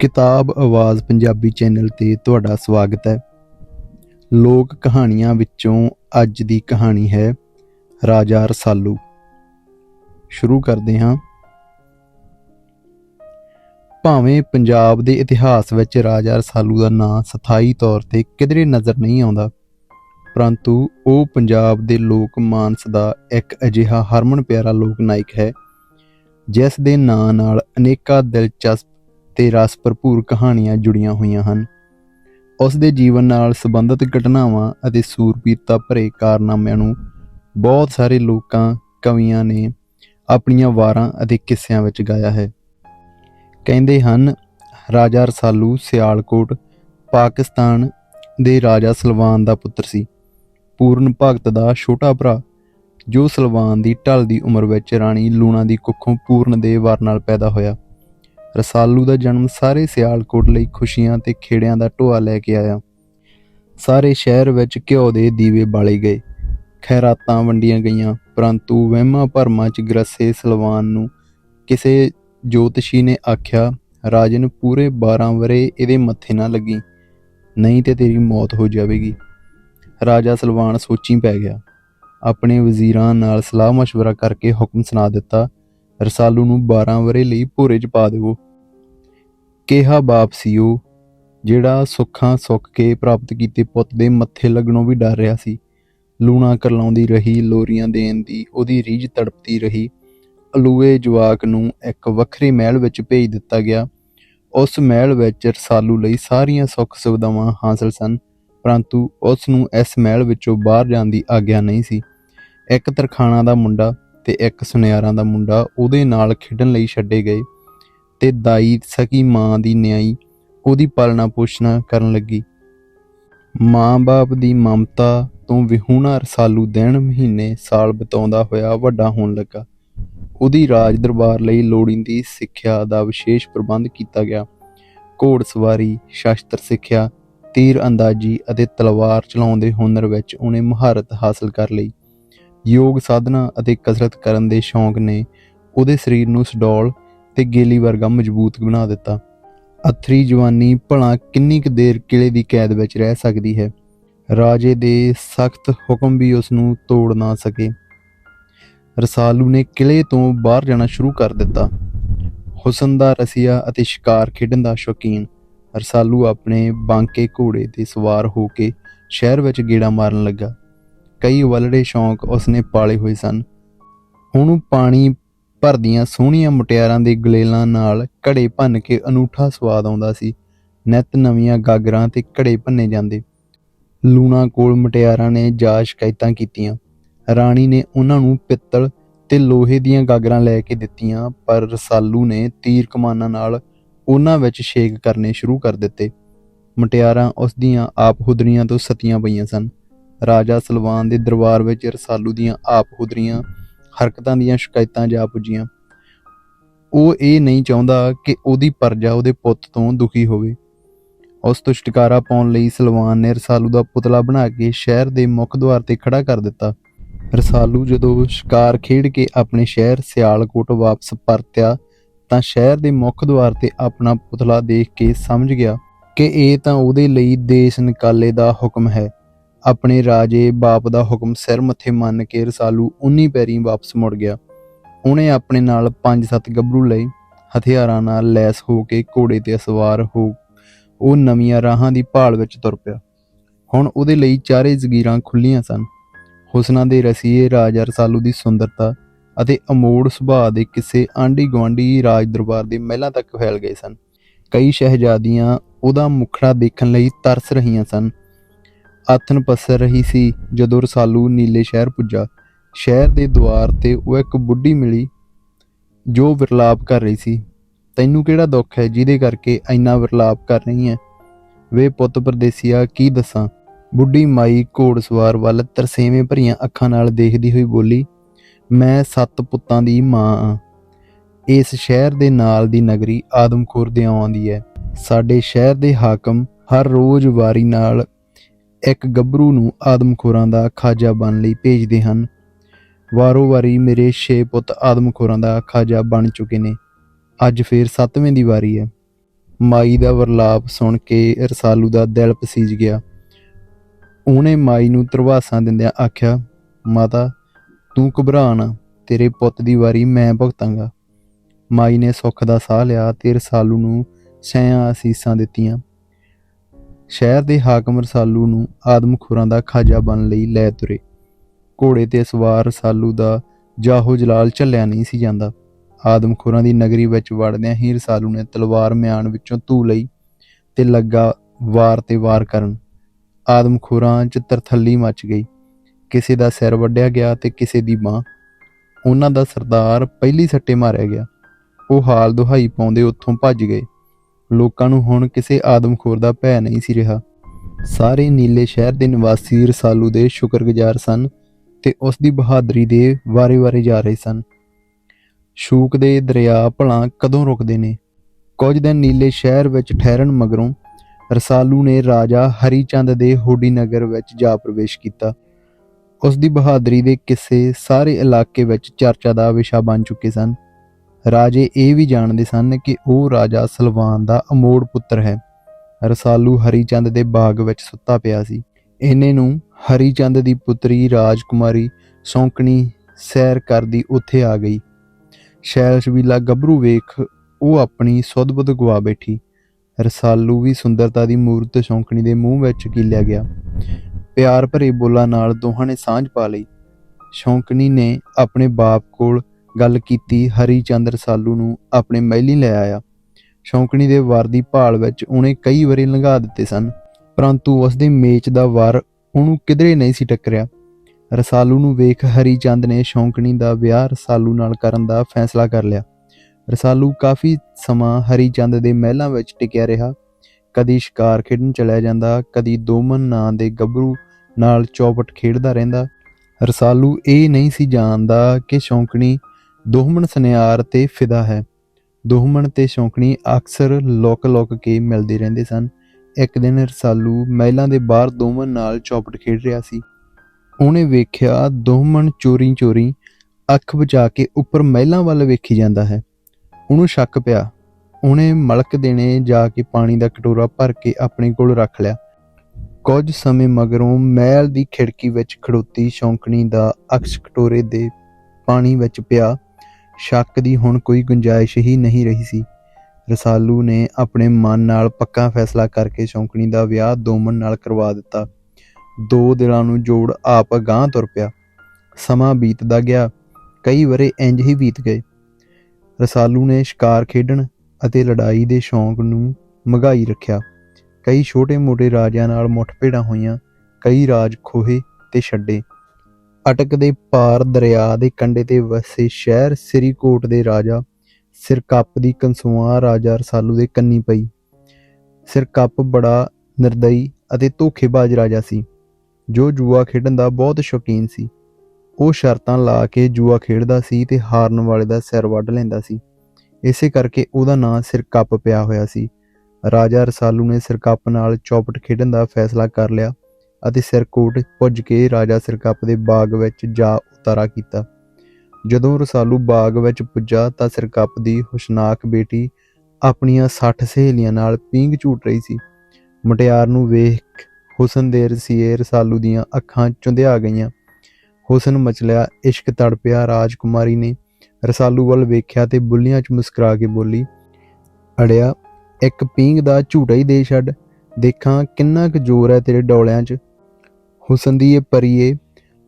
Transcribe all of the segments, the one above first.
ਕਿਤਾਬ ਆਵਾਜ਼ ਪੰਜਾਬੀ ਚੈਨਲ ਤੇ ਤੁਹਾਡਾ ਸਵਾਗਤ ਹੈ। ਲੋਕ ਕਹਾਣੀਆਂ ਵਿੱਚੋਂ ਅੱਜ ਦੀ ਕਹਾਣੀ ਹੈ ਰਾਜਾ ਰਸਾਲੂ। ਸ਼ੁਰੂ ਕਰਦੇ ਹਾਂ। ਭਾਵੇਂ ਪੰਜਾਬ ਦੇ ਇਤਿਹਾਸ ਵਿੱਚ ਰਾਜਾ ਰਸਾਲੂ ਦਾ ਨਾਂ ਸਥਾਈ ਤੌਰ ਤੇ ਕਿਧਰੇ ਨਜ਼ਰ ਨਹੀਂ ਆਉਂਦਾ, ਪਰੰਤੂ ਉਹ ਪੰਜਾਬ ਦੇ ਲੋਕ ਮਾਨਸ ਦਾ ਇੱਕ ਅਜਿਹਾ ਹਰਮਨ ਪਿਆਰਾ ਲੋਕ ਨਾਇਕ ਹੈ, ਜਿਸ ਦੇ ਨਾਂ ਨਾਲ ਅਨੇਕਾਂ ਦਿਲਚਸਪ ਤੇ ਰਸ ਭਰਪੂਰ ਕਹਾਣੀਆਂ ਜੁੜੀਆਂ ਹੋਈਆਂ ਹਨ। ਉਸ ਦੇ ਜੀਵਨ ਨਾਲ ਸੰਬੰਧਿਤ ਘਟਨਾਵਾਂ ਅਤੇ ਸੂਰਬੀਰਤਾ ਭਰੇ ਕਾਰਨਾਮਿਆਂ ਨੂੰ ਬਹੁਤ ਸਾਰੇ ਲੋਕਾਂ, ਕਵੀਆਂ ਨੇ ਆਪਣੀਆਂ ਵਾਰਾਂ ਅਤੇ ਕਿੱਸਿਆਂ ਵਿੱਚ ਗਾਇਆ ਹੈ। ਕਹਿੰਦੇ ਹਨ, ਰਾਜਾ ਰਸਾਲੂ ਸਿਆਲਕੋਟ, ਪਾਕਿਸਤਾਨ ਦੇ ਰਾਜਾ ਸਲਵਾਨ ਦਾ ਪੁੱਤਰ ਸੀ। ਪੂਰਨ ਭਗਤ ਦਾ ਛੋਟਾ ਭਰਾ, ਜੋ ਸਲਵਾਨ ਦੀ ਢਲ ਦੀ ਉਮਰ ਵਿੱਚ ਰਾਣੀ ਲੂਣਾ ਦੀ ਕੁੱਖੋਂ ਪੂਰਨ ਦੇ ਵਰ ਨਾਲ ਪੈਦਾ ਹੋਇਆ। ਰਸਾਲੂ ਦਾ ਜਨਮ ਸਾਰੇ ਸਿਆਲਕੋਟ ਲਈ ਖੁਸ਼ੀਆਂ ਤੇ ਖੇੜਿਆਂ ਦਾ ਢੋਆ ਲੈ ਕੇ ਆਇਆ ਸਾਰੇ ਸ਼ਹਿਰ ਵਿੱਚ ਘਿਓ ਦੇ ਦੀਵੇ ਬਾਲੇ ਗਏ ਖੈਰਾਤਾਂ ਵੰਡੀਆਂ ਗਈਆਂ ਪਰੰਤੂ ਵਹਿਮਾਂ ਭਰਮਾਂ 'ਚ ਗਰਸੇ ਸਲਵਾਨ ਨੂੰ ਕਿਸੇ ਜੋਤਸ਼ੀ ਨੇ ਆਖਿਆ ਰਾਜਨ ਪੂਰੇ 12 ਵਰੇ ਇਹਦੇ ਮੱਥੇ ਨਾ ਲੱਗੀ ਨਹੀਂ ਤੇ ਤੇਰੀ ਮੌਤ ਹੋ ਜਾਵੇਗੀ ਰਾਜਾ ਸਲਵਾਨ ਸੋਚੀ ਪੈ ਗਿਆ ਆਪਣੇ ਵਜ਼ੀਰਾਂ ਨਾਲ ਸਲਾਹ مشورہ ਕਰਕੇ ਹੁਕਮ ਸੁਣਾ ਦਿੱਤਾ ਰਸਾਲੂ ਨੂੰ 12 ਵਰੇ ਲਈ ਭੋਰੇ 'ਚ ਪਾ ਦੇਵੋ। ਕਿਹਾ ਬਾਪ ਸੀ ਉਹ ਜਿਹੜਾ ਸੁੱਖਾਂ ਸੁੱਖ ਕੇ ਪ੍ਰਾਪਤ ਕੀਤੇ ਪੁੱਤ ਦੇ ਮੱਥੇ ਲੱਗਣੋਂ ਵੀ ਡਰ ਰਿਹਾ ਸੀ। ਲੂਣਾ ਕਰਲਾਉਂਦੀ ਰਹੀ, ਲੋਰੀਆਂ ਦੇਣ ਦੀ ਉਹਦੀ ਰੀਝ ਤੜਪਦੀ ਰਹੀ। ਅਲੂਏ ਜਵਾਕ ਨੂੰ ਇੱਕ ਵੱਖਰੇ ਮਹਿਲ ਵਿੱਚ ਭੇਜ ਦਿੱਤਾ ਗਿਆ। ਉਸ ਮਹਿਲ ਵਿੱਚ ਰਸਾਲੂ ਲਈ ਸਾਰੀਆਂ ਸੁੱਖ ਸੁਵਿਧਾਵਾਂ ਹਾਸਲ ਸਨ, ਪਰੰਤੂ ਉਸ ਨੂੰ ਇਸ ਮਹਿਲ ਵਿੱਚੋਂ ਬਾਹਰ ਜਾਣ ਦੀ ਆਗਿਆ ਨਹੀਂ ਸੀ। ਇੱਕ ਤਰਖਾਣਾ ਦਾ ਮੁੰਡਾ ਤੇ ਇੱਕ ਸੁਨਿਆਰਾਂ ਦਾ ਮੁੰਡਾ ਉਹਦੇ ਨਾਲ ਖੇਡਣ ਲਈ ਛੱਡੇ ਗਏ ਤੇ ਦਾਈ ਸਕੀ ਮਾਂ ਦੀ ਨਿਆਈ ਉਹਦੀ ਪਾਲਣਾ ਪੋਸ਼ਣਾ ਕਰਨ ਲੱਗੀ। ਮਾਂ-ਬਾਪ ਦੀ ਮਮਤਾ ਤੋਂ ਵਿਹੂਣਾ ਰਸਾਲੂ ਦਿਨ ਮਹੀਨੇ ਸਾਲ ਬਤਾਉਂਦਾ ਹੋਇਆ ਵੱਡਾ ਹੋਣ ਲੱਗਾ। ਉਹਦੀ ਰਾਜ ਦਰਬਾਰ ਲਈ ਲੋੜੀਂਦੀ ਸਿੱਖਿਆ ਦਾ ਵਿਸ਼ੇਸ਼ ਪ੍ਰਬੰਧ ਕੀਤਾ ਗਿਆ। ਘੋੜ ਸਵਾਰੀ, ਸ਼ਾਸ਼ਤਰ ਸਿੱਖਿਆ, ਤੀਰ ਅੰਦਾਜ਼ੀ ਅਤੇ ਤਲਵਾਰ ਚਲਾਉਣ ਦੇ ਹੁਨਰ ਵਿੱਚ ਉਹਨੇ ਮਹਾਰਤ ਹਾਸਲ ਕਰ ਲਈ। ਯੋਗ ਸਾਧਨਾ ਅਤੇ ਕਸਰਤ ਕਰਨ ਦੇ ਸ਼ੌਂਕ ਨੇ ਉਹਦੇ ਸਰੀਰ ਨੂੰ ਸਡੌਲ ਤੇ ਗੇਲੀ ਵਰਗਾ ਮਜ਼ਬੂਤ ਬਣਾ ਦਿੱਤਾ। ਅਥਰੀ ਜਵਾਨੀ ਭਲਾ ਕਿੰਨੀ ਕੁ ਦੇਰ ਕਿਲੇ ਦੀ ਕੈਦ ਵਿੱਚ ਰਹਿ ਸਕਦੀ ਹੈ? ਰਾਜੇ ਦੇ ਸਖਤ ਹੁਕਮ ਵੀ ਉਸ ਨੂੰ ਤੋੜ ਨਾ ਸਕੇ। ਰਸਾਲੂ ਨੇ ਕਿਲੇ ਤੋਂ ਬਾਹਰ ਜਾਣਾ ਸ਼ੁਰੂ ਕਰ ਦਿੱਤਾ। ਹੁਸਨ ਦਾ ਰਸੀਆ ਅਤੇ ਸ਼ਿਕਾਰ ਖੇਡਣ ਦਾ ਸ਼ੌਕੀਨ ਰਸਾਲੂ ਆਪਣੇ ਬਾਂਕੇ ਘੋੜੇ ਤੇ ਸਵਾਰ ਹੋ ਕੇ ਸ਼ਹਿਰ ਵਿੱਚ ਗੇੜਾ ਮਾਰਨ ਲੱਗਾ। ਕਈ ਵਲੜੇ ਸ਼ੌਂਕ ਉਸਨੇ ਪਾਲੇ ਹੋਏ ਸਨ। ਹੁਣ ਉਹ ਪਾਣੀ ਭਰਦੀਆਂ ਸੋਹਣੀਆਂ ਮੁਟਿਆਰਾਂ ਦੇ ਗਲੇਲਾਂ ਨਾਲ ਘੜੇ ਭੰਨ ਕੇ ਅਨੂਠਾ ਸਵਾਦ ਆਉਂਦਾ ਸੀ। ਨਿਤ ਨਵੀਆਂ ਗਾਗਰਾਂ ਤੇ ਘੜੇ ਭੰਨੇ ਜਾਂਦੇ। ਲੂਣਾ ਕੋਲ ਮੁਟਿਆਰਾਂ ਨੇ ਜਾ ਸ਼ਿਕਾਇਤਾਂ ਕੀਤੀਆਂ। ਰਾਣੀ ਨੇ ਉਹਨਾਂ ਨੂੰ ਪਿੱਤਲ ਤੇ ਲੋਹੇ ਦੀਆਂ ਗਾਗਰਾਂ ਲੈ ਕੇ ਦਿੱਤੀਆਂ, ਪਰ ਰਸਾਲੂ ਨੇ ਤੀਰ ਕਮਾਨਾਂ ਨਾਲ ਉਹਨਾਂ ਵਿੱਚ ਛੇਕ ਕਰਨੇ ਸ਼ੁਰੂ ਕਰ ਦਿੱਤੇ। ਮੁਟਿਆਰਾਂ ਉਸ ਦੀਆਂ ਆਪ ਹੁਦਰੀਆਂ ਤੋਂ ਸਤੀਆਂ ਪਈਆਂ ਸਨ। ਰਾਜਾ ਸਲਵਾਨ ਦੇ ਦਰਬਾਰ ਵਿੱਚ ਰਸਾਲੂ ਦੀਆਂ ਆਪ ਹੁਦਰੀਆਂ ਹਰਕਤਾਂ ਦੀਆਂ ਸ਼ਿਕਾਇਤਾਂ ਜਾ ਪੁੱਜੀਆਂ। ਉਹ ਇਹ ਨਹੀਂ ਚਾਹੁੰਦਾ ਕਿ ਉਹਦੀ ਪਰਜਾ ਉਹਦੇ ਪੁੱਤ ਤੋਂ ਦੁਖੀ ਹੋਵੇ। ਉਸ ਤੋਂ ਛੁਟਕਾਰਾ ਪਾਉਣ ਲਈ ਸਲਵਾਨ ਨੇ ਰਸਾਲੂ ਦਾ ਪੁਤਲਾ ਬਣਾ ਕੇ ਸ਼ਹਿਰ ਦੇ ਮੁੱਖ ਦੁਆਰ ਤੇ ਖੜਾ ਕਰ ਦਿੱਤਾ। ਰਸਾਲੂ ਜਦੋਂ ਸ਼ਿਕਾਰ ਖੇਡ ਕੇ ਆਪਣੇ ਸ਼ਹਿਰ ਸਿਆਲਕੋਟ ਵਾਪਸ ਪਰਤਿਆ, ਤਾਂ ਸ਼ਹਿਰ ਦੇ ਮੁੱਖ ਦੁਆਰ ਤੇ ਆਪਣਾ ਪੁਤਲਾ ਦੇਖ ਕੇ ਸਮਝ ਗਿਆ ਕਿ ਇਹ ਤਾਂ ਉਹਦੇ ਲਈ ਦੇਸ਼ ਨਿਕਾਲੇ ਦਾ ਹੁਕਮ ਹੈ। ਆਪਣੇ ਰਾਜੇ ਬਾਪ ਦਾ ਹੁਕਮ ਸਿਰ ਮੱਥੇ ਮੰਨ ਕੇ ਰਸਾਲੂ ਉਨੀ ਪੈਰੀ ਵਾਪਸ ਮੁੜ ਗਿਆ। ਉਹਨੇ ਆਪਣੇ ਨਾਲ ਪੰਜ ਸੱਤ ਗੱਭਰੂ ਲਏ, ਹਥਿਆਰਾਂ ਨਾਲ ਲੈਸ ਹੋ ਕੇ ਘੋੜੇ ਤੇ ਸਵਾਰ ਹੋ ਉਹ ਨਵੀਆਂ ਰਾਹਾਂ ਦੀ ਭਾਲ ਵਿੱਚ ਤੁਰ ਪਿਆ। ਹੁਣ ਉਹਦੇ ਲਈ ਚਾਰੇ ਜ਼ਗੀਰਾਂ ਖੁੱਲੀਆਂ ਸਨ। ਹੁਸਨਾ ਦੇ ਰਸੀਏ ਰਾਜਾ ਰਸਾਲੂ ਦੀ ਸੁੰਦਰਤਾ ਅਤੇ ਅਮੋੜ ਸੁਭਾਅ ਦੇ ਕਿਸੇ ਆਂਢੀ ਗੁਆਂਢੀ ਰਾਜ ਦਰਬਾਰ ਦੇ ਮਹਿਲਾਂ ਤੱਕ ਫੈਲ ਗਏ ਸਨ। ਕਈ ਸ਼ਹਿਜ਼ਾਦੀਆਂ ਉਹਦਾ ਮੁਖੜਾ ਦੇਖਣ ਲਈ ਤਰਸ ਰਹੀਆਂ ਸਨ। ਆਥਨ ਪਸਰ ਰਹੀ ਸੀ, ਜਦੋਂ ਰਸਾਲੂ ਨੀਲੇ ਸ਼ਹਿਰ ਪੁੱਜਾ। ਸ਼ਹਿਰ ਦੇ ਦੁਆਰ ਤੇ ਉਹ ਇੱਕ ਬੁੱਢੀ ਮਿਲੀ, ਜੋ ਵਿਰਲਾਪ ਕਰ ਰਹੀ ਸੀ। ਤੈਨੂੰ ਕਿਹੜਾ ਦੁੱਖ ਹੈ ਜਿਹਦੇ ਕਰਕੇ ਇੰਨਾ ਵਿਰਲਾਪ ਕਰ ਰਹੀ ਹੈ? ਵੇ ਪੁੱਤ ਪਰਦੇਸੀਆ, ਕੀ ਦੱਸਾਂ? ਬੁੱਢੀ ਮਾਈ ਘੋੜਸਵਾਰ ਵੱਲ ਤਰਸੇਵੇਂ ਭਰੀਆਂ ਅੱਖਾਂ ਨਾਲ ਦੇਖਦੀ ਹੋਈ ਬੋਲੀ, ਮੈਂ ਸੱਤ ਪੁੱਤਾਂ ਦੀ ਮਾਂ ਆ। ਇਸ ਸ਼ਹਿਰ ਦੇ ਨਾਲ ਦੀ ਨਗਰੀ ਆਦਮਖੋਰ ਦੇ ਆਉਂਦੀ ਹੈ। ਸਾਡੇ ਸ਼ਹਿਰ ਦੇ ਹਾਕਮ ਹਰ ਰੋਜ਼ ਵਾਰੀ ਨਾਲ ਇੱਕ ਗੱਭਰੂ ਨੂੰ ਆਦਮਖੋਰਾਂ ਦਾ ਖਾਜਾ ਬਣ ਲਈ ਭੇਜਦੇ ਹਨ। ਵਾਰੋ ਵਾਰੀ ਮੇਰੇ 6 ਪੁੱਤ ਆਦਮਖੋਰਾਂ ਦਾ ਖਾਜਾ ਬਣ ਚੁੱਕੇ ਨੇ। ਅੱਜ ਫੇਰ ਸੱਤਵੇਂ ਦੀ ਵਾਰੀ ਹੈ। ਮਾਈ ਦਾ ਵਰਲਾਪ ਸੁਣ ਕੇ ਰਸਾਲੂ ਦਾ ਦਿਲ ਪਸੀਜ ਗਿਆ। ਉਹਨੇ ਮਾਈ ਨੂੰ ਤਰਵਾਸਾਂ ਦਿੰਦਿਆਂ ਆਖਿਆ, ਮਾਤਾ, ਤੂੰ ਘਬਰਾ ਨਾ, ਤੇਰੇ ਪੁੱਤ ਦੀ ਵਾਰੀ ਮੈਂ ਭੁਗਤਾਂਗਾ। ਮਾਈ ਨੇ ਸੁੱਖ ਦਾ ਸਾਹ ਲਿਆ ਤੇ ਰਸਾਲੂ ਨੂੰ ਛਿਆਂ ਅਸੀਸਾਂ ਦਿੱਤੀਆਂ। ਸ਼ਹਿਰ ਦੇ ਹਾਕਮ ਰਸਾਲੂ ਨੂੰ ਆਦਮਖੋਰਾਂ ਦਾ ਖਾਜਾ ਬਣ ਲਈ ਲੈ ਤੁਰੇ। ਘੋੜੇ ਤੇ ਸਵਾਰ ਰਸਾਲੂ ਦਾ ਜਾਹੋ ਜਲਾਲ ਝੱਲਿਆ ਨਹੀਂ ਸੀ ਜਾਂਦਾ। ਆਦਮਖੋਰਾਂ ਦੀ ਨਗਰੀ ਵਿੱਚ ਵੜਦਿਆਂ ਹੀ ਰਸਾਲੂ ਨੇ ਤਲਵਾਰ ਮਿਆਨ ਵਿੱਚੋਂ ਧੂ ਲਈ ਤੇ ਲੱਗਾ ਵਾਰ ਤੇ ਵਾਰ ਕਰਨ। ਆਦਮਖੋਰਾਂ 'ਚ ਤਰਥੱਲੀ ਮਚ ਗਈ। ਕਿਸੇ ਦਾ ਸਿਰ ਵੱਢਿਆ ਗਿਆ ਤੇ ਕਿਸੇ ਦੀ ਬਾਹ। ਉਹਨਾਂ ਦਾ ਸਰਦਾਰ ਪਹਿਲੀ ਸੱਟੇ ਮਾਰਿਆ ਗਿਆ। ਉਹ ਹਾਲ ਦੁਹਾਈ ਪਾਉਂਦੇ ਉੱਥੋਂ ਭੱਜ ਗਏ। ਲੋਕਾਂ ਨੂੰ ਹੁਣ ਕਿਸੇ ਆਦਮਖੋਰ ਦਾ ਭੈ ਨਹੀਂ ਸੀ ਰਿਹਾ। ਸਾਰੇ ਨੀਲੇ ਸ਼ਹਿਰ ਦੇ ਨਿਵਾਸੀ ਰਸਾਲੂ ਦੇ ਸ਼ੁਕਰਗੁਜ਼ਾਰ ਸਨ ਤੇ ਉਸ ਦੀ ਬਹਾਦਰੀ ਦੇ ਵਾਰੇ-ਵਾਰੇ ਜਾ ਰਹੇ ਸਨ। ਸ਼ੂਕ ਦੇ ਦਰਿਆ ਭਲਾ ਕਦੋਂ ਰੁਕਦੇ ਨੇ? ਕੁਝ ਦਿਨ ਨੀਲੇ ਸ਼ਹਿਰ ਵਿੱਚ ਠਹਿਰਨ ਮਗਰੋਂ ਰਸਾਲੂ ਨੇ ਰਾਜਾ ਹਰੀਚੰਦ ਦੇ ਹੋਡੀ ਨਗਰ ਵਿੱਚ ਜਾ ਪ੍ਰਵੇਸ਼ ਕੀਤਾ। ਉਸ ਦੀ ਬਹਾਦਰੀ ਦੇ ਕਿੱਸੇ ਸਾਰੇ ਇਲਾਕੇ ਵਿੱਚ ਚਰਚਾ ਦਾ ਵਿਸ਼ਾ ਬਣ ਚੁੱਕੇ ਸਨ। ਰਾਜੇ ਇਹ ਵੀ ਜਾਣਦੇ ਸਨ ਕਿ ਉਹ ਰਾਜਾ ਸਲਵਾਨ ਦਾ ਅਮੋੜ ਪੁੱਤਰ ਹੈ। ਰਸਾਲੂ ਹਰੀਚੰਦ ਦੇ ਬਾਗ ਵਿੱਚ ਸੁੱਤਾ ਪਿਆ ਸੀ। ਇਹਨੇ ਨੂੰ ਹਰੀਚੰਦ ਦੀ ਪੁੱਤਰੀ ਰਾਜਕੁਮਾਰੀ ਸੌਂਕਣੀ ਸੈਰ ਕਰਦੀ ਉੱਥੇ ਆ ਗਈ। ਸ਼ੈਲ ਸ਼ਬੀਲਾ ਗੱਭਰੂ ਵੇਖ ਉਹ ਆਪਣੀ ਸੁੱਧ-ਬੁੱਧ ਗਵਾ ਬੈਠੀ। ਰਸਾਲੂ ਵੀ ਸੁੰਦਰਤਾ ਦੀ ਮੂਰਤ ਸ਼ੌਂਕਣੀ ਦੇ ਮੂੰਹ ਵਿੱਚ ਕੀਲਿਆ ਗਿਆ। ਪਿਆਰ ਭਰੇ ਬੋਲਾਂ ਨਾਲ ਦੋਹਾਂ ਨੇ ਸਾਂਝ ਪਾ ਲਈ। ਸ਼ੌਂਕਣੀ ਨੇ ਆਪਣੇ ਬਾਪ ਕੋਲ ਗੱਲ ਕੀਤੀ, ਹਰੀ ਚੰਦ ਰਸਾਲੂ ਨੂੰ ਆਪਣੇ ਮਹਿਲੀ ਲੈ ਆਇਆ। ਸ਼ੌਂਕਣੀ ਦੇ ਵਾਰ ਦੀ ਭਾਲ ਵਿੱਚ ਉਹਨੇ ਕਈ ਵਾਰੀ ਲੰਘਾ ਦਿੱਤੇ ਸਨ, ਪਰੰਤੂ ਉਸ ਦੇ ਮੇਚ ਦਾ ਵਾਰ ਉਹਨੂੰ ਕਿਧਰੇ ਨਹੀਂ ਸੀ ਟੱਕਰਿਆ। ਰਸਾਲੂ ਨੂੰ ਵੇਖ ਹਰੀ ਚੰਦ ਨੇ ਸ਼ੌਂਕਣੀ ਦਾ ਵਿਆਹ ਰਸਾਲੂ ਨਾਲ ਕਰਨ ਦਾ ਫੈਸਲਾ ਕਰ ਲਿਆ। ਰਸਾਲੂ ਕਾਫੀ ਸਮਾਂ ਹਰੀ ਚੰਦ ਦੇ ਮਹਿਲਾਂ ਵਿੱਚ ਟਿਕਿਆ ਰਿਹਾ। ਕਦੀ ਸ਼ਿਕਾਰ ਖੇਡਣ ਚਲਿਆ ਜਾਂਦਾ, ਕਦੀ ਦੋਮਨ ਨਾਂ ਦੇ ਗੱਭਰੂ ਨਾਲ ਚੌਪਟ ਖੇਡਦਾ ਰਹਿੰਦਾ। ਰਸਾਲੂ ਇਹ ਨਹੀਂ ਸੀ ਜਾਣਦਾ ਕਿ ਸ਼ੌਂਕਣੀ ਦੋਹਮਣ ਸੁਨਿਆਰ ਤੇ ਫਿਦਾ ਹੈ। ਦੋਹਮਣ ਤੇ ਸ਼ੌਂਕਣੀ ਅਕਸਰ ਲੁਕ-ਲੁਕ ਕੇ ਮਿਲਦੇ ਰਹਿੰਦੇ ਸਨ। ਇੱਕ ਦਿਨ ਰਸਾਲੂ ਮਹਿਲਾਂ ਦੇ ਬਾਹਰ ਦੋਮਨ ਨਾਲ ਚੌਪਟ ਖੇਡ ਰਿਹਾ ਸੀ। ਉਹਨੇ ਵੇਖਿਆ ਦੋਹਮਣ ਚੋਰੀ-ਚੋਰੀ ਅੱਖ ਬਚਾ ਕੇ ਉੱਪਰ ਮਹਿਲਾਂ ਵੱਲ ਵੇਖੀ ਜਾਂਦਾ ਹੈ। ਉਹਨੂੰ ਸ਼ੱਕ ਪਿਆ। ਉਹਨੇ ਮਲਕ ਦੇਣੇ ਜਾ ਕੇ ਪਾਣੀ ਦਾ ਕਟੋਰਾ ਭਰ ਕੇ ਆਪਣੇ ਕੋਲ ਰੱਖ ਲਿਆ। ਕੁਝ ਸਮੇਂ ਮਗਰੋਂ ਮਹਿਲ ਦੀ ਖਿੜਕੀ ਵਿੱਚ ਖੜੋਤੀ ਸ਼ੌਂਕਣੀ ਦਾ ਅਕਸ਼ ਕਟੋਰੇ ਦੇ ਪਾਣੀ ਵਿੱਚ ਪਿਆ। ਸ਼ੱਕ ਦੀ ਹੁਣ ਕੋਈ ਗੁੰਜਾਇਸ਼ ਹੀ ਨਹੀਂ ਰਹੀ ਸੀ। ਰਸਾਲੂ ਨੇ ਆਪਣੇ ਮਨ ਨਾਲ ਪੱਕਾ ਫੈਸਲਾ ਕਰਕੇ ਸ਼ੌਂਕਣੀ ਦਾ ਵਿਆਹ ਦੋਮਨ ਨਾਲ ਕਰਵਾ ਦਿੱਤਾ। ਦੋ ਦਿਲਾਂ ਨੂੰ ਜੋੜ ਆਪ ਗਾਂ ਤੁਰ ਪਿਆ। ਸਮਾਂ ਬੀਤਦਾ ਗਿਆ। ਕਈ ਵਰੇ ਇੰਜ ਹੀ ਬੀਤ ਗਏ। ਰਸਾਲੂ ਨੇ ਸ਼ਿਕਾਰ ਖੇਡਣ ਅਤੇ ਲੜਾਈ ਦੇ ਸ਼ੌਂਕ ਨੂੰ ਮਗਾਈ ਰੱਖਿਆ। ਕਈ ਛੋਟੇ-ਮੋਟੇ ਰਾਜਿਆਂ ਨਾਲ ਮੁੱਠਭੇੜਾਂ ਹੋਈਆਂ। ਕਈ ਰਾਜ ਖੋਹੇ ਤੇ ਛੱਡੇ। ਅਟਕ ਦੇ ਪਾਰ ਦਰਿਆ ਦੇ ਕੰਢੇ ਤੇ ਵਸੇ ਸ਼ਹਿਰ ਸ੍ਰੀਕੋਟ ਦੇ ਰਾਜਾ ਸਿਰਕੱਪ ਦੀ ਕੰਸੂਆ ਰਾਜਾ ਰਸਾਲੂ ਦੇ ਕੰਨੀ ਪਈ। ਸਿਰਕੱਪ ਬੜਾ ਨਿਰਦਈ ਅਤੇ ਧੋਖੇਬਾਜ਼ ਰਾਜਾ ਸੀ। ਜੋ ਜੂਆ ਖੇਡਣ ਦਾ ਬਹੁਤ ਸ਼ੌਕੀਨ ਸੀ। ਉਹ ਸ਼ਰਤਾਂ ਲਾ ਕੇ ਜੂਆ ਖੇਡਦਾ ਸੀ ਤੇ ਹਾਰਨ ਵਾਲੇ ਦਾ ਸਿਰ ਵੱਢ ਲੈਂਦਾ ਸੀ। ਇਸੇ ਕਰਕੇ ਉਹਦਾ ਨਾਂ ਸਿਰਕੱਪ ਪਿਆ ਹੋਇਆ ਸੀ। ਰਾਜਾ ਰਸਾਲੂ ਨੇ ਸਿਰਕੱਪ ਨਾਲ ਚੌਪਟ ਖੇਡਣ ਦਾ ਫੈਸਲਾ ਕਰ ਲਿਆ। ਅਤੇ ਸਿਰਕੋਟ ਪੁੱਜ ਕੇ ਰਾਜਾ ਸਿਰਕੱਪ ਦੇ ਬਾਗ ਵਿੱਚ ਜਾ ਉਤਾਰਾ ਕੀਤਾ। ਜਦੋਂ ਰਸਾਲੂ ਬਾਗ ਵਿੱਚ ਪੁੱਜਾ ਤਾਂ ਸਿਰਕੱਪ ਦੀ ਹੁਸ਼ਨਾਕ ਬੇਟੀ ਆਪਣੀਆਂ 60 ਸਹੇਲੀਆਂ ਨਾਲ ਪੀਂਘ ਝੂਟ ਰਹੀ ਸੀ। ਮੁਟਿਆਰ ਨੂੰ ਵੇਖ ਹੁਸਨ ਦੇ ਰਸੀਏ ਰਸਾਲੂ ਦੀਆਂ ਅੱਖਾਂ ਚੁੰਧਿਆ ਗਈਆਂ। ਹੁਸਨ ਮਚਲਿਆ, ਇਸ਼ਕ ਤੜਪਿਆ, ਰਾਜਕੁਮਾਰੀ ਨੇ ਰਸਾਲੂ ਵੱਲ ਵੇਖਿਆ ਤੇ ਬੁੱਲੀਆਂ 'ਚ ਮੁਸਕਰਾ ਕੇ ਬੋਲੀ, ਅੜਿਆ, ਇੱਕ ਪੀਂਗ ਦਾ ਝੂਟਾ ਹੀ ਦੇ ਛੱਡ। ਦੇਖਾਂ ਕਿੰਨਾ ਕੁ ਜ਼ੋਰ ਹੈ ਤੇਰੇ ਡੋਲਿਆਂ 'ਚ। ਹੁਸਨ ਦੀ ਇਹ ਪਰੀਏ,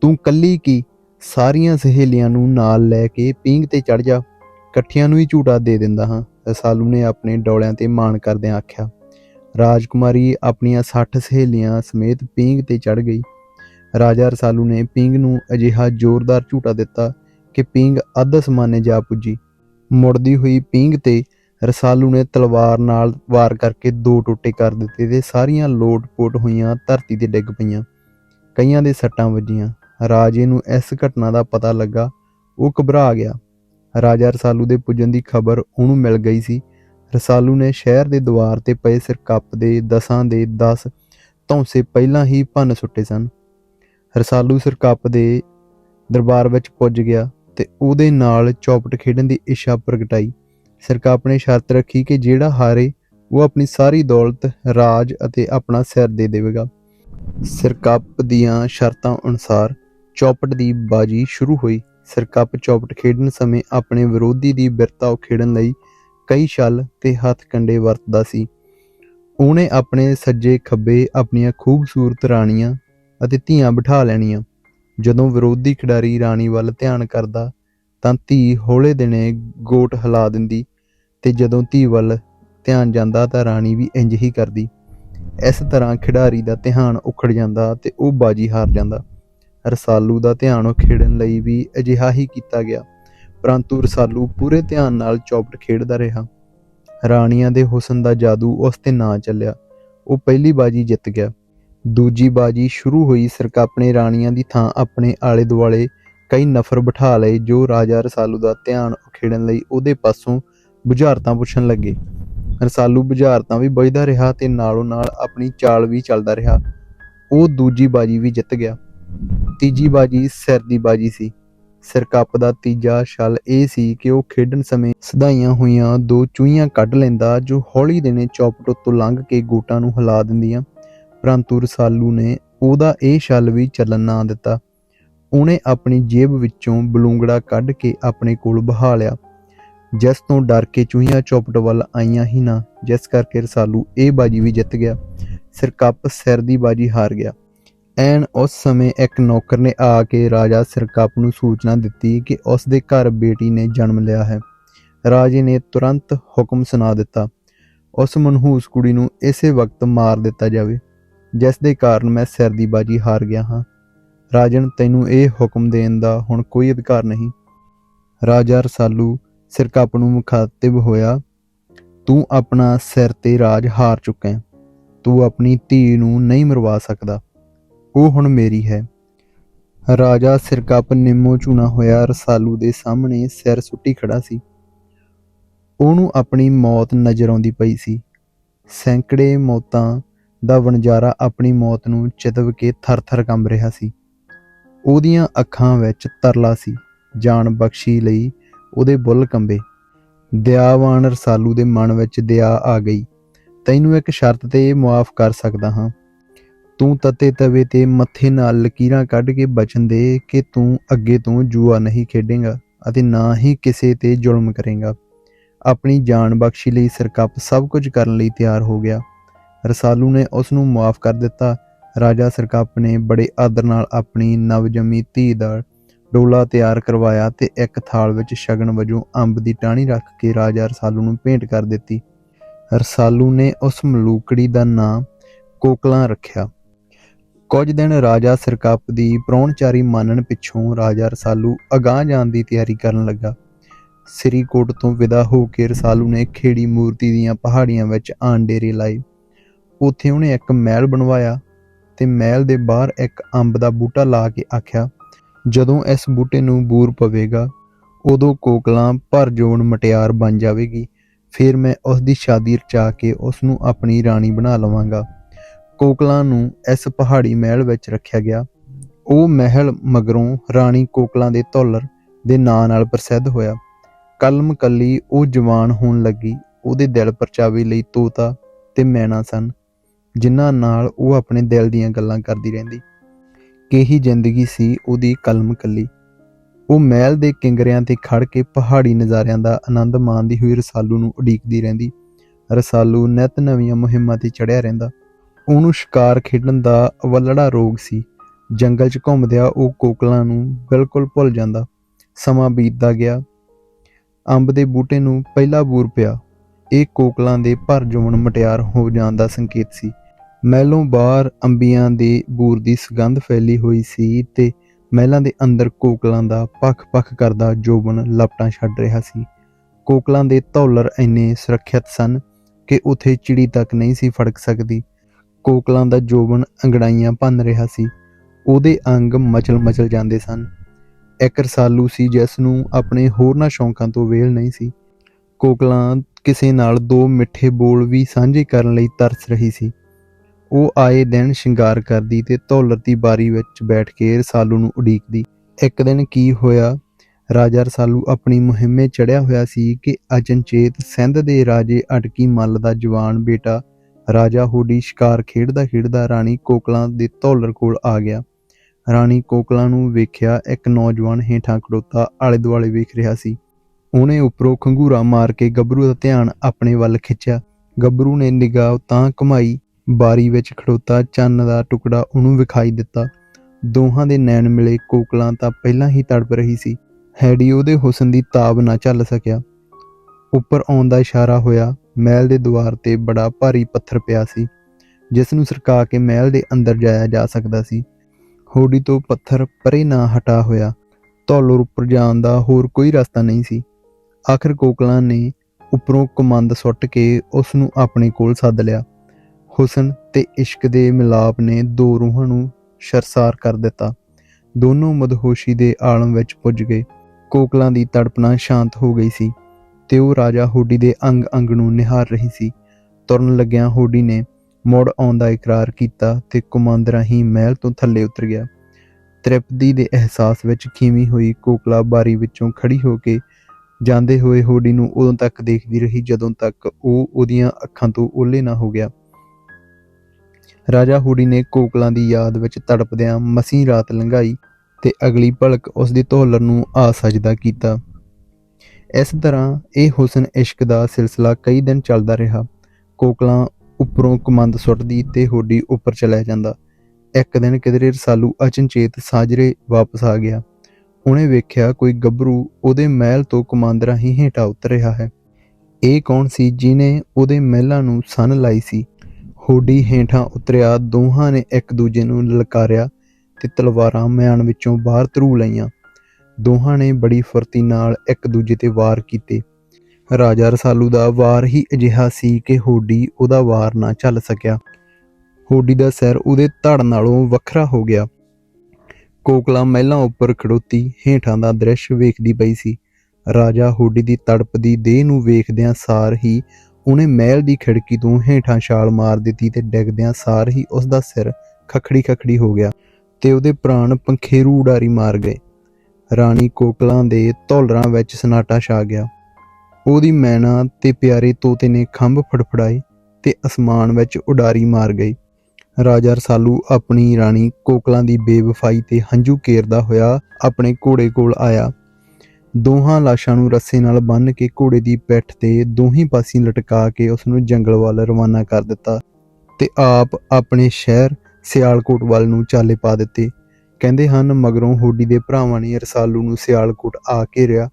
ਤੂੰ ਕੱਲੀ ਕੀ? ਸਾਰੀਆਂ ਸਹੇਲੀਆਂ ਨੂੰ ਨਾਲ ਲੈ ਕੇ ਪੀਂਘ ਤੇ ਚੜ ਜਾ। ਇਕੱਠਿਆਂ ਨੂੰ ਹੀ ਝੂਟਾ ਦੇ ਦਿੰਦਾ ਹਾਂ, ਰਸਾਲੂ ਨੇ ਆਪਣੇ ਡੋਲਿਆਂ ਤੇ ਮਾਣ ਕਰਦਿਆਂ ਆਖਿਆ। ਰਾਜਕੁਮਾਰੀ ਆਪਣੀਆਂ 60 ਸਹੇਲੀਆਂ ਸਮੇਤ ਪੀਂਘ ਤੇ ਚੜ ਗਈ। ਰਾਜਾ ਰਸਾਲੂ ਨੇ ਪੀਂਘ ਨੂੰ ਅਜਿਹਾ ਜ਼ੋਰਦਾਰ ਝੂਟਾ ਦਿੱਤਾ ਕਿ ਪੀਂਘ ਅੱਧ ਸਮਾਨੇ ਜਾ ਪੁੱਜੀ। ਮੁੜਦੀ ਹੋਈ ਪੀਂਘ ਤੇ ਰਸਾਲੂ ਨੇ ਤਲਵਾਰ ਨਾਲ ਵਾਰ ਕਰਕੇ ਦੋ ਟੋਟੇ ਕਰ ਦਿੱਤੇ ਤੇ ਸਾਰੀਆਂ ਲੋਟ-ਪੋਟ ਹੋਈਆਂ ਧਰਤੀ ਤੇ ਡਿੱਗ ਪਈਆਂ। ਕਈਆਂ ਦੇ ਸੱਟਾਂ ਵੱਜੀਆਂ। ਰਾਜੇ ਨੂੰ ਇਸ ਘਟਨਾ ਦਾ ਪਤਾ ਲੱਗਾ। ਉਹ ਘਬਰਾ ਗਿਆ। ਰਾਜਾ ਰਸਾਲੂ ਦੇ ਪੁੱਜਣ ਦੀ ਖਬਰ ਉਹਨੂੰ ਮਿਲ ਗਈ ਸੀ। ਰਸਾਲੂ ਨੇ ਸ਼ਹਿਰ ਦੇ ਦੁਆਰ ਤੇ ਪਏ ਸਿਰਕੱਪ ਦੇ ਦਸਾਂ ਦੇ 10 ਧੌਂਸੇ ਪਹਿਲਾਂ ਹੀ ਭੰਨ ਸੁੱਟੇ ਸਨ। ਰਸਾਲੂ ਸਿਰਕੱਪ ਦੇ ਦਰਬਾਰ ਵਿੱਚ ਪੁੱਜ ਗਿਆ ਤੇ ਉਹਦੇ ਨਾਲ ਚੌਪਟ ਖੇਡਣ ਦੀ ਇੱਛਾ ਪ੍ਰਗਟਾਈ। ਸਿਰਕੱਪ ਨੇ ਸ਼ਰਤ ਰੱਖੀ ਕਿ ਜਿਹੜਾ ਹਾਰੇ ਉਹ ਆਪਣੀ ਸਾਰੀ ਦੌਲਤ, ਰਾਜ ਅਤੇ ਆਪਣਾ ਸਿਰ ਦੇ ਦੇਵੇਗਾ। ਸਿਰਕੱਪ ਦੀਆਂ ਸ਼ਰਤਾਂ ਅਨੁਸਾਰ ਚੌਪਟ ਦੀ ਬਾਜੀ ਸ਼ੁਰੂ ਹੋਈ। ਸਿਰਕੱਪ ਚੌਪਟ ਖੇਡਣ ਸਮੇਂ ਆਪਣੇ ਵਿਰੋਧੀ ਦੀ ਬਿਰਤਾ ਖੇਡਣ ਲਈ ਕਈ ਛਲ ਤੇ ਹੱਥ ਕੰਡੇ ਵਰਤਦਾ ਸੀ। ਉਹਨੇ ਆਪਣੇ ਸੱਜੇ ਖੱਬੇ ਆਪਣੀਆਂ ਖੂਬਸੂਰਤ ਰਾਣੀਆਂ ਅਤੇ ਧੀਆਂ ਬਿਠਾ ਲੈਣੀਆਂ। ਜਦੋਂ ਵਿਰੋਧੀ ਖਿਡਾਰੀ ਰਾਣੀ ਵੱਲ ਧਿਆਨ ਕਰਦਾ, ਤਾਂ ਧੀ ਹੌਲੇ ਦਿਨੇ ਗੋਟ ਹਿਲਾ ਦਿੰਦੀ ਤੇ ਜਦੋਂ ਧੀ ਵੱਲ ਧਿਆਨ ਜਾਂਦਾ, ਤਾਂ ਰਾਣੀ ਵੀ ਇੰਜ ਹੀ ਕਰਦੀ। ਇਸ ਤਰ੍ਹਾਂ ਖਿਡਾਰੀ ਦਾ ਧਿਆਨ ਉਖੜ ਜਾਂਦਾ ਤੇ ਉਹ ਬਾਜੀ ਹਾਰ ਜਾਂਦਾ। ਰਸਾਲੂ ਦਾ ਧਿਆਨ ਉਖੇੜਨ ਲਈ ਵੀ ਅਜਿਹਾ ਹੀ ਕੀਤਾ ਗਿਆ, ਪਰੰਤੂ ਰਸਾਲੂ ਪੂਰੇ ਧਿਆਨ ਨਾਲ ਚੌਪਟ ਖੇਡਦਾ ਰਿਹਾ। ਰਾਣੀਆਂ ਦੇ ਹੁਸਨ ਦਾ ਜਾਦੂ ਉਸ ਤੇ ਨਾ ਚੱਲਿਆ, ਉਹ ਪਹਿਲੀ ਬਾਜੀ ਜਿੱਤ ਗਿਆ। ਦੂਜੀ ਬਾਜੀ ਸ਼ੁਰੂ ਹੋਈ ਸਿਰਕੱਪ ਨੇ ਰਾਣੀਆਂ ਦੀ ਥਾਂ ਆਪਣੇ ਆਲੇ ਦੁਆਲੇ ਕਈ ਨਫਰ ਬਿਠਾ ਲਏ, ਜੋ ਰਾਜਾ ਰਸਾਲੂ ਦਾ ਧਿਆਨ ਉਖੇੜਨ ਲਈ ਉਹਦੇ ਪਾਸੋਂ ਬੁਝਾਰਤਾਂ ਪੁੱਛਣ ਲੱਗੇ। ਰਸਾਲੂ ਬੁਝਾਰਤਾਂ ਵੀ ਬਜਦਾ ਰਿਹਾ ਤੇ ਨਾਲੋਂ ਨਾਲ ਆਪਣੀ ਚਾਲ ਵੀ ਚੱਲਦਾ ਰਿਹਾ। ਉਹ ਦੂਜੀ ਬਾਜੀ ਵੀ ਜਿੱਤ ਗਿਆ। ਤੀਜੀ ਬਾਜੀ ਸਿਰ ਦੀ ਬਾਜੀ ਸੀ। ਸਿਰਕੱਪ ਦਾ ਤੀਜਾ ਛਲ ਇਹ ਸੀ ਕਿ ਉਹ ਖੇਡਣ ਸਮੇਂ ਸਦਾਈਆਂ ਹੋਈਆਂ ਦੋ ਚੂਹੀਆਂ ਕੱਢ ਲੈਂਦਾ ਜੋ ਹੌਲੀ ਦਿਨੇ ਚੌਪਟ ਤੋਂ ਲੰਘ ਕੇ ਗੋਟਾਂ ਨੂੰ ਹਿਲਾ ਦਿੰਦੀਆਂ। ਪਰੰਤੂ ਰਸਾਲੂ ਨੇ ਉਹਦਾ ਇਹ ਛਲ ਵੀ ਚੱਲਣ ਨਾ ਦਿੱਤਾ। ਉਹਨੇ ਆਪਣੀ ਜੇਬ ਵਿੱਚੋਂ ਬਲੂੰਗੜਾ ਕੱਢ ਕੇ ਆਪਣੇ ਕੋਲ ਬਹਾ ਲਿਆ। ਜਿਸ ਤੋਂ ਡਰ ਕੇ ਚੂਹੀਆਂ ਚੌਪਟ ਵੱਲ ਆਈਆਂ ਹੀ ਨਾ, ਜਿਸ ਕਰਕੇ ਰਸਾਲੂ ਇਹ ਬਾਜੀ ਵੀ ਜਿੱਤ ਗਿਆ ਸਿਰਕੱਪ ਸਿਰ ਦੀ ਬਾਜੀ ਹਾਰ ਗਿਆ। ਐਨ ਉਸ ਸਮੇਂ ਇੱਕ ਨੌਕਰ ਨੇ ਆ ਕੇ ਰਾਜਾ ਸਿਰਕੱਪ ਨੂੰ ਸੂਚਨਾ ਦਿੱਤੀ ਕਿ ਉਸ ਦੇ ਘਰ ਬੇਟੀ ਨੇ ਜਨਮ ਲਿਆ ਹੈ। ਰਾਜੇ ਨੇ ਤੁਰੰਤ ਹੁਕਮ ਸੁਣਾ ਦਿੱਤਾ। ਉਸ ਮਨਹੂਸ ਕੁੜੀ ਨੂੰ ਇਸੇ ਵਕਤ ਮਾਰ ਦਿੱਤਾ ਜਾਵੇ, ਜਿਸ ਦੇ ਕਾਰਨ ਮੈਂ ਸਿਰ ਦੀ ਬਾਜੀ ਹਾਰ ਗਿਆ ਹਾਂ। ਰਾਜਨ, ਤੈਨੂੰ ਇਹ ਹੁਕਮ ਦੇਣ ਦਾ ਹੁਣ ਕੋਈ ਅਧਿਕਾਰ ਨਹੀਂ। ਰਾਜਾ ਰਸਾਲੂ ਸਿਰਕੱਪ ਨੂੰ ਮੁਖਾਤਿਬ ਹੋਇਆ, ਤੂੰ ਆਪਣਾ ਸਿਰ ਤੇ ਰਾਜ ਹਾਰ ਚੁੱਕਾ ਤੂੰ ਆਪਣੀ ਧੀ ਨੂੰ ਨਹੀਂ ਮਰਵਾ ਸਕਦਾ। ਉਹ ਹੁਣ ਮੇਰੀ ਹੈ। ਰਾਜਾ ਸਿਰਕੱਪ ਨਿੰਮੋ ਝੂਣਾ ਹੋਇਆ, ਰਸਾਲੂ ਦੇ ਸਾਹਮਣੇ ਸਿਰ ਸੁੱਟੀ ਖੜਾ ਸੀ। ਉਹਨੂੰ ਆਪਣੀ ਮੌਤ ਨਜ਼ਰ ਆਉਂਦੀ ਪਈ ਸੀ। ਸੈਂਕੜੇ ਮੌਤਾਂ ਦਾ ਵਣਜਾਰਾ ਆਪਣੀ ਮੌਤ ਨੂੰ ਚਿਤਵ ਕੇ ਥਰ-ਥਰ ਕੰਬ ਰਿਹਾ ਸੀ। ਉਹਦੀਆਂ ਅੱਖਾਂ ਵਿੱਚ ਤਰਲਾ ਸੀ। ਜਾਨ ਬਖਸ਼ੀ ਲਈ ਉਹਦੇ ਬੁੱਲ ਕੰਬੇ। ਦਿਆਵਾਨ ਰਸਾਲੂ ਦੇ ਮਨ ਵਿੱਚ ਦਇਆ ਆ ਗਈ। ਤੈਨੂੰ ਇੱਕ ਸ਼ਰਤ ਤੇ ਮਾਫ ਕਰ ਸਕਦਾ ਹਾਂ। ਤੂੰ ਤਤੇ ਤਵੇ ਤੇ ਮੱਥੇ ਨਾਲ ਲਕੀਰਾਂ ਕੱਢ ਕੇ ਬਚਨ ਦੇ ਕਿ ਤੂੰ ਅੱਗੇ ਤੋਂ ਜੂਆ ਨਹੀਂ ਖੇਡੇਂਗਾ ਅਤੇ ਨਾ ਹੀ ਕਿਸੇ ਤੇ ਜ਼ੁਲਮ ਕਰੇਂਗਾ। ਆਪਣੀ ਜਾਨ ਬਖਸ਼ੀ ਲਈ ਸਰਕੱਪ ਸਭ ਕੁਝ ਕਰਨ ਲਈ ਤਿਆਰ ਹੋ ਗਿਆ। ਰਸਾਲੂ ਨੇ ਉਸ ਨੂੰ ਮਾਫ ਕਰ ਦਿੱਤਾ। ਰਾਜਾ ਸਰਕੱਪ ਨੇ ਬੜੇ ਆਦਰ ਨਾਲ ਆਪਣੀ ਨਵਜੰਮੀ ਧੀ ਦਾ ਡੋਲਾ ਤਿਆਰ ਕਰਵਾਇਆ ਤੇ ਇੱਕ ਥਾਲ ਵਿੱਚ ਸ਼ਗਨ ਵਜੋਂ ਅੰਬ ਦੀ ਟਾਹਣੀ ਰੱਖ ਕੇ ਰਾਜਾ ਰਸਾਲੂ ਨੂੰ ਭੇਂਟ ਕਰ ਦਿੱਤੀ। ਰਸਾਲੂ ਨੇ ਉਸ ਮਲੂਕੜੀ ਦਾ ਨਾਂ ਕੋਕਲਾਂ ਰੱਖਿਆ। ਕੁਝ ਦਿਨ ਰਾਜਾ ਸਿਰਕੱਪ ਦੀ ਪ੍ਰਾਹੁਣਚਾਰੀ ਮੰਨਣ ਪਿੱਛੋਂ ਰਾਜਾ ਰਸਾਲੂ ਅਗਾਂਹ ਜਾਣ ਦੀ ਤਿਆਰੀ ਕਰਨ ਲੱਗਾ। ਸ੍ਰੀਕੋਟ ਤੋਂ ਵਿਦਾ ਹੋ ਕੇ ਰਸਾਲੂ ਨੇ ਖੇੜੀ ਮੂਰਤੀ ਦੀਆਂ ਪਹਾੜੀਆਂ ਵਿੱਚ ਆਣ ਡੇਰੇ ਲਾਈ ਉੱਥੇ ਉਹਨੇ ਇੱਕ ਮਹਿਲ ਬਣਵਾਇਆ ਤੇ ਮਹਿਲ ਦੇ ਬਾਹਰ ਇੱਕ ਅੰਬ ਦਾ ਬੂਟਾ ਲਾ ਕੇ ਆਖਿਆ ਜਦੋਂ ਇਸ ਬੂਟੇ ਨੂੰ ਬੂਰ ਪਵੇਗਾ, ਉਦੋਂ ਕੋਕਲਾਂ ਭਰ ਜੋਨ ਮਟਿਆਰ ਬਣ ਜਾਵੇਗੀ। ਫਿਰ ਮੈਂ ਉਸ ਦੀ ਸ਼ਾਦੀ ਰਚਾ ਕੇ ਉਸ ਨੂੰ ਆਪਣੀ ਰਾਣੀ ਬਣਾ ਲਵਾਂਗਾ। ਕੋਕਲਾਂ ਨੂੰ ਇਸ ਪਹਾੜੀ ਮਹਿਲ ਵਿੱਚ ਰੱਖਿਆ ਗਿਆ। ਉਹ ਮਹਿਲ ਮਗਰੋਂ ਰਾਣੀ ਕੋਕਲਾਂ ਦੇ ਧੌਲਰ ਦੇ ਨਾਂ ਨਾਲ ਪ੍ਰਸਿੱਧ ਹੋਇਆ। ਕਲਮ ਕੱਲੀ ਉਹ ਜਵਾਨ ਹੋਣ ਲੱਗੀ, ਉਹਦੇ ਦਿਲ ਪਰਚਾਵੇ ਲਈ ਤੋਤਾ ਤੇ ਮੈਨਾ ਸਨ, ਜਿਨ੍ਹਾਂ ਨਾਲ ਉਹ ਆਪਣੇ ਦਿਲ ਦੀਆਂ ਗੱਲਾਂ ਕਰਦੀ ਰਹਿੰਦੀ। ਕਿਹੀ ਜ਼ਿੰਦਗੀ ਸੀ ਉਹਦੀ ਕਲਮ ਕੱਲੀ ਉਹ ਮਹਿਲ ਦੇ ਕਿੰਗਰਿਆਂ ਤੇ ਖੜ ਕੇ ਪਹਾੜੀ ਨਜ਼ਾਰਿਆਂ ਦਾ ਆਨੰਦ ਮਾਣਦੀ ਹੋਈ ਰਸਾਲੂ ਨੂੰ ਉਡੀਕਦੀ ਰਹਿੰਦੀ। ਰਸਾਲੂ ਨਿਤ ਨਵੀਆਂ ਮੁਹਿੰਮਾਂ ਤੇ ਚੜਿਆ ਰਹਿੰਦਾ। ਉਹਨੂੰ ਸ਼ਿਕਾਰ ਖੇਡਣ ਦਾ ਅਵਲੜਾ ਰੋਗ ਸੀ। ਜੰਗਲ 'ਚ ਘੁੰਮਦਿਆਂ ਉਹ ਕੋਕਲਾਂ ਨੂੰ ਬਿਲਕੁਲ ਭੁੱਲ ਜਾਂਦਾ। ਸਮਾਂ ਬੀਤਦਾ ਗਿਆ। ਅੰਬ ਦੇ ਬੂਟੇ ਨੂੰ ਪਹਿਲਾ ਬੂਰ ਪਿਆ। ਇਹ ਕੋਕਲਾਂ ਦੇ ਭਰ ਜੋਨ ਮਟਿਆਰ ਹੋ ਜਾਣ ਦਾ ਸੰਕੇਤ ਸੀ। ਮਹਿਲੋਂ ਬਾਹਰ ਅੰਬੀਆਂ ਦੇ ਬੂਰ ਦੀ ਸੁਗੰਧ ਫੈਲੀ ਹੋਈ ਸੀ ਤੇ ਮਹਿਲਾਂ ਦੇ ਅੰਦਰ ਕੋਕਲਾਂ ਦਾ ਪੱਖ-ਪੱਖ ਕਰਦਾ ਜੋਬਨ ਲਪਟਾਂ ਛੱਡ ਰਿਹਾ ਸੀ। ਕੋਕਲਾਂ ਦੇ ਧੌਲਰ ਇੰਨੇ ਸੁਰੱਖਿਅਤ ਸਨ ਕਿ ਉਥੇ ਚਿੜੀ ਤੱਕ ਨਹੀਂ ਸੀ ਫੜਕ ਸਕਦੀ। ਕੋਕਲਾਂ ਦਾ ਜੋਬਨ ਅੰਗੜਾਈਆਂ ਭੰਨ ਰਿਹਾ ਸੀ। ਉਹਦੇ ਅੰਗ ਮਚਲ-ਮਚਲ ਜਾਂਦੇ ਸਨ। ਇੱਕ ਰਸਾਲੂ ਸੀ ਜਿਸ ਨੂੰ ਆਪਣੇ ਹੋਰਨਾਂ ਸ਼ੌਂਕਾਂ ਤੋਂ ਵੇਲ ਨਹੀਂ ਸੀ। ਕੋਕਲਾਂ ਕਿਸੇ ਨਾਲ ਦੋ ਮਿੱਠੇ ਬੋਲ ਵੀ ਸਾਂਝੇ ਕਰਨ ਲਈ ਤਰਸ ਰਹੀ ਸੀ। ਉਹ ਆਏ ਦਿਨ ਸ਼ਿੰਗਾਰ ਕਰਦੀ ਤੇ ਧੌਲਰ ਦੀ ਬਾਰੀ ਵਿੱਚ ਬੈਠ ਕੇ ਰਸਾਲੂ ਨੂੰ ਉਡੀਕਦੀ। ਇੱਕ ਦਿਨ ਕੀ ਹੋਇਆ? ਰਾਜਾ ਰਸਾਲੂ ਆਪਣੀ ਮੁਹਿੰਮੇ ਚੜਿਆ ਹੋਇਆ ਸੀ ਕਿ ਅਚਨਚੇਤ ਸਿੰਧ ਦੇ ਰਾਜੇ ਅਟਕੀ ਮੱਲ ਦਾ ਜਵਾਨ ਬੇਟਾ ਰਾਜਾ ਹੋਡੀ ਸ਼ਿਕਾਰ ਖੇਡਦਾ ਖੇਡਦਾ ਰਾਣੀ ਕੋਕਲਾਂ ਦੇ ਧੌਲਰ ਕੋਲ ਆ ਗਿਆ। ਰਾਣੀ ਕੋਕਲਾਂ ਨੂੰ ਵੇਖਿਆ ਇੱਕ ਨੌਜਵਾਨ ਹੇਠਾਂ ਖੜੋਤਾ ਆਲੇ ਦੁਆਲੇ ਵੇਖ ਰਿਹਾ ਸੀ। ਉਹਨੇ ਉੱਪਰੋਂ ਖੰਗੂਰਾ ਮਾਰ ਕੇ ਗੱਭਰੂ ਦਾ ਧਿਆਨ ਆਪਣੇ ਵੱਲ ਖਿੱਚਿਆ। ਗੱਭਰੂ ਨੇ ਨਿਗਾਹ ਤਾਂ ਘੁਮਾਈ ਬਾਰੀ ਵਿੱਚ ਖੜੋਤਾ ਚੰਨ ਦਾ ਟੁਕੜਾ ਉਹਨੂੰ ਵਿਖਾਈ ਦਿੱਤਾ। ਦੋਹਾਂ ਦੇ ਨੈਣ ਮਿਲੇ ਕੋਕਲਾਂ ਤਾਂ ਪਹਿਲਾਂ ਹੀ ਤੜਪ ਰਹੀ ਸੀ। ਹੈਡੀ ਉਹਦੇ ਹੁਸਨ ਦੀ ਤਾਬ ਨਾ ਝੱਲ ਸਕਿਆ। ਉੱਪਰ ਆਉਣ ਦਾ ਇਸ਼ਾਰਾ ਹੋਇਆ, ਮਹਿਲ ਦੇ ਦੁਆਰ ਤੇ ਬੜਾ ਭਾਰੀ ਪੱਥਰ ਪਿਆ ਸੀ, ਜਿਸ ਨੂੰ ਸਰਕਾ ਕੇ ਮਹਿਲ ਦੇ ਅੰਦਰ ਜਾਇਆ ਜਾ ਸਕਦਾ ਸੀ। ਹੋਡੀ ਤੋਂ ਪੱਥਰ ਪਰੇ ਨਾ ਹਟਾ ਹੋਇਆ ਧੌਲਰ ਉੱਪਰ ਜਾਣ ਦਾ ਹੋਰ ਕੋਈ ਰਸਤਾ ਨਹੀਂ ਸੀ। ਆਖਰ ਕੋਕਲਾਂ ਨੇ ਉੱਪਰੋਂ ਕਮੰਦ ਸੁੱਟ ਕੇ ਉਸ ਨੂੰ ਆਪਣੇ ਕੋਲ ਸੱਦ ਲਿਆ। ਹੁਸਨ ਤੇ ਇਸ਼ਕ ਦੇ ਮਿਲਾਪ ਨੇ ਦੋ ਰੂਹਾਂ ਨੂੰ ਸ਼ਰਸਾਰ ਕਰ ਦਿੱਤਾ। ਦੋਨੋਂ ਮਦਹੋਸ਼ੀ ਦੇ ਆਲਮ ਵਿੱਚ ਪੁੱਜ ਗਏ। ਕੋਕਲਾਂ ਦੀ ਤੜਪਣਾ ਸ਼ਾਂਤ ਹੋ ਗਈ ਸੀ ਤੇ ਉਹ ਰਾਜਾ ਹੋਡੀ ਦੇ ਅੰਗ ਅੰਗ ਨੂੰ ਨਿਹਾਰ ਰਹੀ ਸੀ। ਤੁਰਨ ਲੱਗਿਆਂ ਹੋਡੀ ਨੇ ਮੁੜ ਆਉਣ ਦਾ ਇਕਰਾਰ ਕੀਤਾ ਤੇ ਕਮੰਦ ਰਾਹੀਂ ਮਹਿਲ ਤੋਂ ਥੱਲੇ ਉਤਰ ਗਿਆ। ਤ੍ਰਿਪਦੀ ਦੇ ਅਹਿਸਾਸ ਵਿੱਚ ਖੀਵੀ ਹੋਈ ਕੋਕਲਾ ਬਾਰੀ ਵਿੱਚੋਂ ਖੜੀ ਹੋ ਕੇ ਜਾਂਦੇ ਹੋਏ ਹੋਡੀ ਨੂੰ ਉਦੋਂ ਤੱਕ ਦੇਖਦੀ ਰਹੀ ਜਦੋਂ ਤੱਕ ਉਹ ਉਹਦੀਆਂ ਅੱਖਾਂ ਤੋਂ ਓਲੇ ਨਾ ਹੋ ਗਿਆ। ਰਾਜਾ ਹੋਡੀ ਨੇ ਕੋਕਲਾਂ ਦੀ ਯਾਦ ਵਿੱਚ ਤੜਪਦਿਆਂ ਮਸੀਂ ਰਾਤ ਲੰਘਾਈ ਤੇ ਅਗਲੀ ਭਲਕ ਉਸ ਦੀ ਧੌਲਰ ਨੂੰ ਆ ਸਜਦਾ ਕੀਤਾ। ਇਸ ਤਰ੍ਹਾਂ ਇਹ ਹੁਸਨ ਇਸ਼ਕ ਦਾ ਸਿਲਸਿਲਾ ਕਈ ਦਿਨ ਚੱਲਦਾ ਰਿਹਾ। ਕੋਕਲਾਂ ਉੱਪਰੋਂ ਕਮੰਦ ਸੁੱਟਦੀ ਤੇ ਹੋਡੀ ਉੱਪਰ ਚਲਾ ਜਾਂਦਾ। ਇੱਕ ਦਿਨ ਕਿਧਰੇ ਰਸਾਲੂ ਅਚਨਚੇਤ ਸਾਜਰੇ ਵਾਪਸ ਆ ਗਿਆ। ਉਹਨੇ ਵੇਖਿਆ ਕੋਈ ਗੱਭਰੂ ਉਹਦੇ ਮਹਿਲ ਤੋਂ ਕਮੰਦ ਰਾਹੀਂ ਹੇਠਾਂ ਉਤਰ ਰਿਹਾ ਹੈ। ਇਹ ਕੌਣ ਸੀ ਜਿਨੇ ਉਹਦੇ ਮਹਿਲਾਂ ਨੂੰ ਸੰਨ ਲਾਈ ਸੀ? ਹੋਡੀ ਹੇਠਾਂ ਉਤਰਿਆ, ਦੋਹਾਂ ਨੇ ਇੱਕ ਦੂਜੇ ਨੂੰ ਲਲਕਾਰਿਆ ਤੇ ਤਲਵਾਰਾਂ ਮਿਆਨ ਵਿੱਚੋਂ ਬਾਹਰ ਧਰੂ ਲਈਆਂ। ਦੋਹਾਂ ਨੇ ਬੜੀ ਫੁਰਤੀ ਨਾਲ ਇੱਕ ਦੂਜੇ ਤੇ ਵਾਰ ਕੀਤੇ। ਰਾਜਾ ਰਸਾਲੂ ਦਾ ਵਾਰ ਹੀ ਅਜਿਹਾ ਸੀ ਕਿ ਹੋਡੀ ਉਹਦਾ ਵਾਰ ਨਾ ਚੱਲ ਸਕਿਆ। ਹੋਡੀ ਦਾ ਸਿਰ ਉਹਦੇ ਧੜ ਨਾਲੋਂ ਵੱਖਰਾ ਹੋ ਗਿਆ। ਕੋਕਲਾ ਮਹਿਲਾਂ ਉੱਪਰ ਖੜੋਤੀ ਹੇਠਾਂ ਦਾ ਦ੍ਰਿਸ਼ ਵੇਖਦੀ ਪਈ ਸੀ। ਰਾਜਾ ਹੋਡੀ ਦੀ ਤੜਪਦੀ ਦੇਹ ਨੂੰ ਵੇਖਦਿਆਂ ਸਾਰ ਹੀ ਉਹਨੇ ਮਹਿਲ ਦੀ ਖਿੜਕੀ ਤੋਂ ਹੇਠਾਂ ਛਾਲ ਮਾਰ ਦਿੱਤੀ ਤੇ ਡਿੱਗਦਿਆਂ ਸਾਰ ਹੀ ਉਸ ਦਾ ਸਿਰ ਖਖੜੀ ਖਖੜੀ ਹੋ ਗਿਆ ਤੇ ਉਹਦੇ ਪ੍ਰਾਣ ਪੰਖੇਰੂ ਉਡਾਰੀ ਮਾਰ ਗਏ। ਰਾਣੀ ਕੋਕਲਾਂ ਦੇ ਧੌਲਰਾਂ ਵਿੱਚ ਸਨਾਟਾ ਛਾ ਗਿਆ। ਉਹਦੀ ਮੈਨਾ ਤੇ ਪਿਆਰੇ ਤੋਤੇ ਨੇ ਖੰਭ ਫੜਫੜਾਏ ਤੇ ਅਸਮਾਨ ਵਿੱਚ ਉਡਾਰੀ ਮਾਰ ਗਈ। ਰਾਜਾ ਰਸਾਲੂ ਆਪਣੀ ਰਾਣੀ ਕੋਕਲਾਂ ਦੀ ਬੇਵਫਾਈ ਤੇ ਹੰਝੂ ਕੇਰਦਾ ਹੋਇਆ ਆਪਣੇ ਘੋੜੇ ਕੋਲ ਆਇਆ। ਦੋਹਾਂ ਲਾਸ਼ਾਂ ਨੂੰ ਰੱਸੇ ਨਾਲ ਬੰਨ੍ਹ ਕੇ ਘੋੜੇ ਦੀ ਪਿੱਠ ਤੇ ਦੋਹੀਂ ਪਾਸੀਂ ਲਟਕਾ ਕੇ ਉਸ ਨੂੰ ਜੰਗਲ ਵੱਲ ਰਵਾਨਾ ਕਰ ਦਿੱਤਾ ਤੇ ਆਪ ਆਪਣੇ ਸ਼ਹਿਰ ਸਿਆਲਕੋਟ ਵੱਲ ਨੂੰ ਚਾਲੇ ਪਾ ਦਿੱਤੇ। ਕਹਿੰਦੇ ਹਨ, ਮਗਰੋਂ ਹੋਡੀ ਦੇ ਭਰਾਵਾਂ ਨੇ ਰਸਾਲੂ ਨੂੰ ਸਿਆਲਕੋਟ ਆ ਘੇਰਿਆ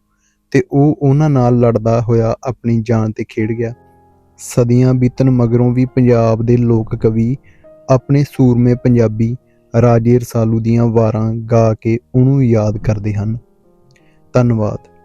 ਤੇ ਉਹ ਉਹਨਾਂ ਨਾਲ ਲੜਦਾ ਹੋਇਆ ਆਪਣੀ ਜਾਨ ਤੇ ਖੇਡ ਗਿਆ। ਸਦੀਆਂ ਬੀਤਣ ਮਗਰੋਂ ਵੀ ਪੰਜਾਬ ਦੇ ਲੋਕ ਕਵੀ ਆਪਣੇ ਸੂਰਮੇ ਪੰਜਾਬੀ ਰਾਜੇ ਰਸਾਲੂ ਦੀਆਂ ਵਾਰਾਂ ਗਾ ਕੇ ਉਹਨੂੰ ਯਾਦ ਕਰਦੇ ਹਨ। ਧੰਨਵਾਦ।